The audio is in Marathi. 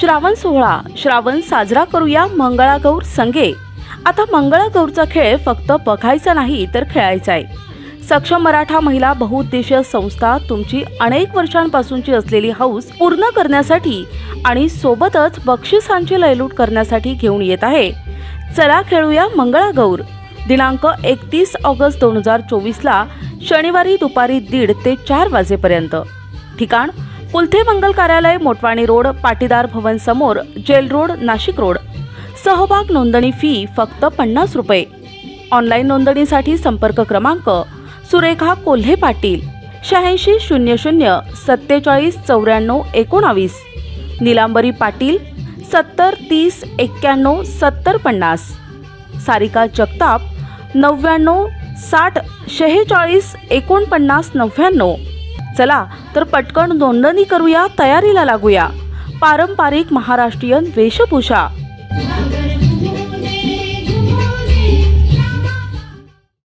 श्रावण सोहळा श्रावण साजरा करूया मंगळागौर संगे आता मंगळागौरचा खेळ फक्त बघायचा नाही तर खेळायचा आहे. सक्षम मराठा महिला बहुउद्देशीय संस्था तुमची अनेक वर्षांपासूनची असलेली हौस पूर्ण करण्यासाठी आणि सोबतच बक्षिसांची लयलूट करण्यासाठी घेऊन येत आहे. चला खेळूया मंगळागौर. दिनांक एकतीस ऑगस्ट दोन हजार चोवीसला शनिवारी दुपारी दीड ते चार वाजेपर्यंत. ठिकाण कुलथे मंगल कार्यालय मोटवाणी रोड पाटीदार भवन समोर जेल रोड नाशिक रोड. सहभाग नोंदणी फी फक्त पन्नास रुपये. ऑनलाईन नोंदणीसाठी संपर्क क्रमांक सुरेखा कोल्हे पाटील शहाऐंशी शून्य शून्य सत्तेचाळीस चौऱ्याण्णव एकोणावीस. निलांबरी पाटील सत्तर तीस एक्क्याण्णव सत्तर पन्नास. सारिका जगताप नव्याण्णव साठ शेहेचाळीस एकोणपन्नास नव्याण्णव. चला तर पटकन नोंदणी करूया तयारीला लागूया. पारंपरिक महाराष्ट्रीयन वेशभूषा.